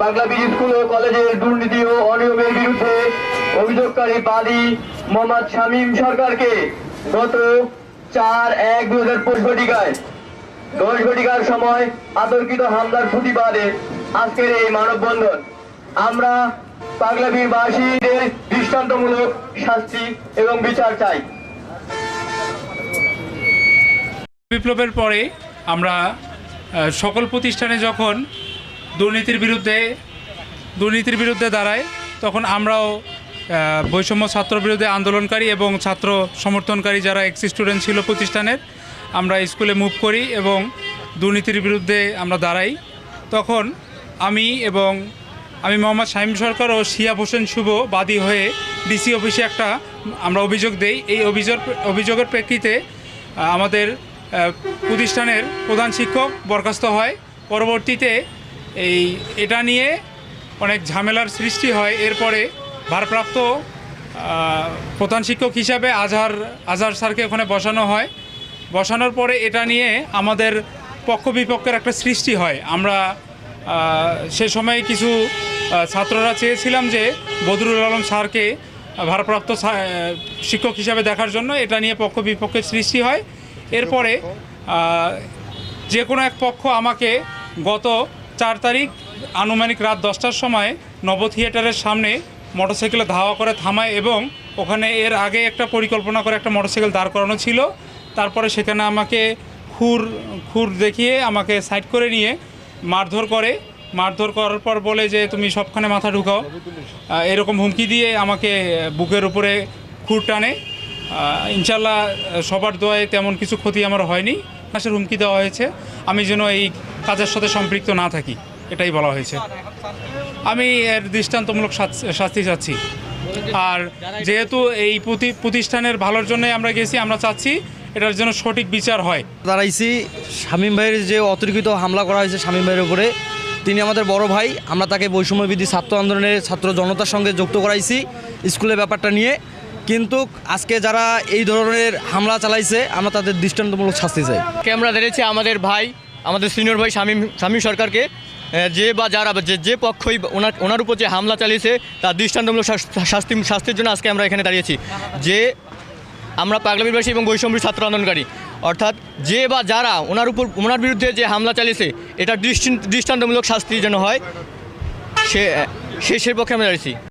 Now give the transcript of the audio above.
পাগলাবির school ও কলেজের দুর্নীতি ও অনিয়মের বিরুদ্ধে অভিযোগকারী বাদী মোহাম্মদ শামীম সরকারকে গত চার এক দু হাজার পঁচিশ ঘটিকায় দশ ঘটিকার সময় আতর্কিত হামলার প্রতিবাদে আজকের এই মানববন্ধন। আমরা পাগলাবির বাসীদের দৃষ্টান্তমূলক শাস্তি এবং বিচার চাই। বিপ্লবের পরে আমরা সকল প্রতিষ্ঠানে যখন দুর্নীতির বিরুদ্ধে দুর্নীতির বিরুদ্ধে দাঁড়াই তখন আমরাও বৈষম্য ছাত্র বিরুদ্ধে আন্দোলনকারী এবং ছাত্র সমর্থনকারী যারা এক্স স্টুডেন্ট ছিল প্রতিষ্ঠানের, আমরা স্কুলে মুভ করি এবং দুর্নীতির বিরুদ্ধে আমরা দাঁড়াই। তখন আমি এবং আমি মোহাম্মদ শাহিম সরকার ও শিয়াব হোসেন শুভ বাদী হয়ে ডিসি অফিসে একটা, আমরা অভিযোগ দেই। এই অভিযোগ, অভিযোগের প্রেক্ষিতে আমাদের প্রতিষ্ঠানের প্রধান শিক্ষক বরখাস্ত হয়। পরবর্তীতে এই, এটা নিয়ে অনেক ঝামেলার সৃষ্টি হয়। এরপরে ভারপ্রাপ্ত প্রধান শিক্ষক হিসাবে আজহার আজহার স্যারকে ওখানে বসানো হয়। বসানোর পরে এটা নিয়ে আমাদের পক্ষ বিপক্ষের একটা সৃষ্টি হয়। আমরা সে সময় কিছু ছাত্ররা চেয়েছিলাম যে বদরুল আলম স্যারকে ভারপ্রাপ্ত শিক্ষক হিসাবে দেখার জন্য। এটা নিয়ে পক্ষ বিপক্ষের সৃষ্টি হয়। এরপরে যে কোনো এক পক্ষ আমাকে গত চার তারিখ, আনুমানিক রাত দশটার সময় নব থিয়েটারের সামনে মোটরসাইকেলে ধাওয়া করে থামায় এবং ওখানে এর আগে একটা পরিকল্পনা করে একটা মোটরসাইকেল দাঁড় করানো ছিল। তারপরে সেখানে আমাকে খুর খুর দেখিয়ে আমাকে সাইড করে নিয়ে মারধর করে। মারধর করার পর বলে যে, তুমি সবখানে মাথা ঢুকাও। এরকম হুমকি দিয়ে আমাকে বুকের উপরে খুর টানে। ইনশাল্লাহ সবার দোয়ায় তেমন কিছু ক্ষতি আমার হয়নি। মাসের হুমকি দেওয়া হয়েছে। আমি যেন এই কাজের সাথে সম্পৃক্ত না থাকি, এটাই বলা হয়েছে। আমি এর দৃষ্টান্তমূলক শাস্তি- চাচ্ছি। আর যেহেতু এই প্রতি- প্রতিষ্ঠানের ভালোর জন্যই আমরা গেছি, আমরা চাচ্ছি এটার জন্য সঠিক বিচার হয়। দাঁড়াইছি, শামীম ভাইয়ের যে অতর্কিত হামলা করা হয়েছে শামীম ভাইয়ের উপরে, তিনি আমাদের বড় ভাই, আমরা তাকে বৈষম্যবিধি ছাত্র আন্দোলনের ছাত্র জনতার সঙ্গে যুক্ত করাইছি। স্কুলের ব্যাপারটা নিয়ে কিন্তু আজকে যারা এই ধরনের হামলা চালাইছে, আমরা তাদের দৃষ্টান্তমূলক শাস্তি চাই। আমরা দাঁড়িয়েছি আমাদের ভাই, আমাদের সিনিয়র ভাই স্বামী স্বামী সরকারকে। যে বা যারা, যে যে পক্ষই ওনার ওনার উপর যে হামলা চালিয়েছে, তার দৃষ্টান্তমূলক শাস্তি শাস্তির জন্য আজকে আমরা এখানে দাঁড়িয়েছি। যে আমরা পাগলাবিরবাসী এবং বৈষম্য ছাত্র আন্দোলনকারী, অর্থাৎ যে বা যারা ওনার উপর, ওনার বিরুদ্ধে যে হামলা চালিয়েছে, এটা দৃষ্টান্তমূলক শাস্তি যেন হয়, সে সে সে পক্ষে আমরা দাঁড়িয়েছি।